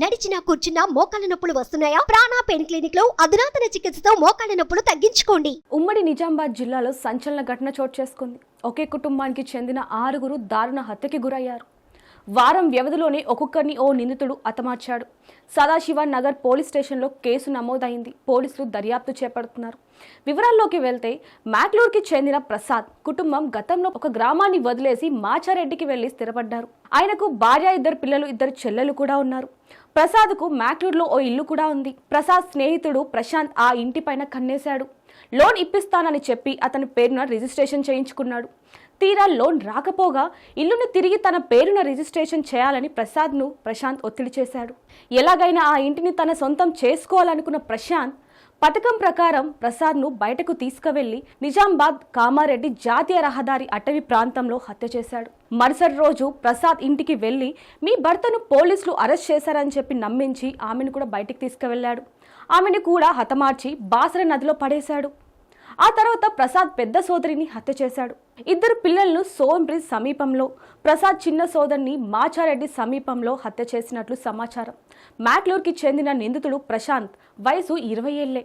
నడిచినా కూర్చున్నా మోకాళ్ళ నొప్పులు వస్తున్నాయా? ప్రాణా పెయిన్ క్లినిక్లో అధునాతన చికిత్సతో మోకాళ్ళ నొప్పులు తగ్గించుకోండి. ఉమ్మడి నిజామాబాద్ జిల్లాలో సంచలన ఘటన చోటు చేసుకుంది. ఒకే కుటుంబానికి చెందిన ఆరుగురు దారుణ హత్యకి గురయ్యారు. వారం వ్యవధిలోనే ఒక్కొక్కరిని ఓ నిందితుడు హతమార్చాడు. సదాశివ నగర్ పోలీస్ స్టేషన్లో కేసు నమోదైంది. పోలీసులు దర్యాప్తు చేపడుతున్నారు. వివరాల్లోకి వెళ్తే మ్యాక్లూర్కి చెందిన ప్రసాద్ కుటుంబం గతంలో ఒక గ్రామాన్ని వదిలేసి మాచారెడ్డికి వెళ్ళి స్థిరపడ్డారు. ఆయనకు భార్య ఇద్దరు పిల్లలు ఇద్దరు చెల్లెలు కూడా ఉన్నారు. ప్రసాద్కు మ్యాక్లూర్లో ఓ ఇల్లు కూడా ఉంది. ప్రసాద్ స్నేహితుడు ప్రశాంత్ ఆ ఇంటిపైన కన్నేశాడు. లోన్ ఇప్పిస్తానని చెప్పి అతని పేరున రిజిస్ట్రేషన్ చేయించుకున్నాడు. తీరా లోన్ రాకపోగా ఇల్లును తిరిగి తన పేరున రిజిస్ట్రేషన్ చేయాలని ప్రసాద్ను ప్రశాంత్ ఒత్తిడి చేశాడు. ఎలాగైనా ఆ ఇంటిని తన సొంతం చేసుకోవాలనుకున్న ప్రశాంత్ పథకం ప్రకారం ప్రసాద్ను బయటకు తీసుకువెళ్ళి నిజామాబాద్ కామారెడ్డి జాతీయ రహదారి అటవీ ప్రాంతంలో హత్య చేశాడు. మరుసటి రోజు ప్రసాద్ ఇంటికి వెళ్ళి మీ భర్తను పోలీసులు అరెస్ట్ చేశారని చెప్పి నమ్మించి ఆమెను కూడా బయటికి తీసుకువెళ్ళాడు. ఆమెను కూడా హతమార్చి బాసర నదిలో పడేశాడు. ఆ తర్వాత ప్రసాద్ పెద్ద సోదరిని హత్య చేశాడు. ఇద్దరు పిల్లలను సోంబ్రిజ్ సమీపంలో ప్రసాద్ చిన్న సోదరిని మాచారెడ్డి సమీపంలో హత్య చేసినట్లు సమాచారం. మ్యాక్లూర్కి చెందిన నిందితుడు ప్రశాంత్ వయసు ఇరవై ఏళ్ళే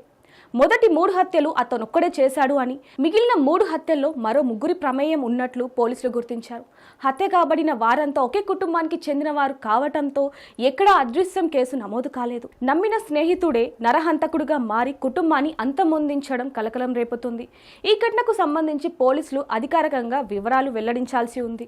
మొదటి మూడు హత్యలు అతనొక్కడే చేశాడు అని. మిగిలిన మూడు హత్యల్లో మరో ముగ్గురి ప్రమేయం ఉన్నట్లు పోలీసులు గుర్తించారు. హత్య కాబడిన వారంతా ఒకే కుటుంబానికి చెందిన వారు కావటంతో ఎక్కడా అదృశ్యం కేసు నమోదు కాలేదు. నమ్మిన స్నేహితుడే నరహంతకుడుగా మారి కుటుంబాన్ని అంతమొందించడం కలకలం రేపుతుంది. ఈ ఘటనకు సంబంధించి పోలీసులు అధికారికంగా వివరాలు వెల్లడించాల్సి ఉంది.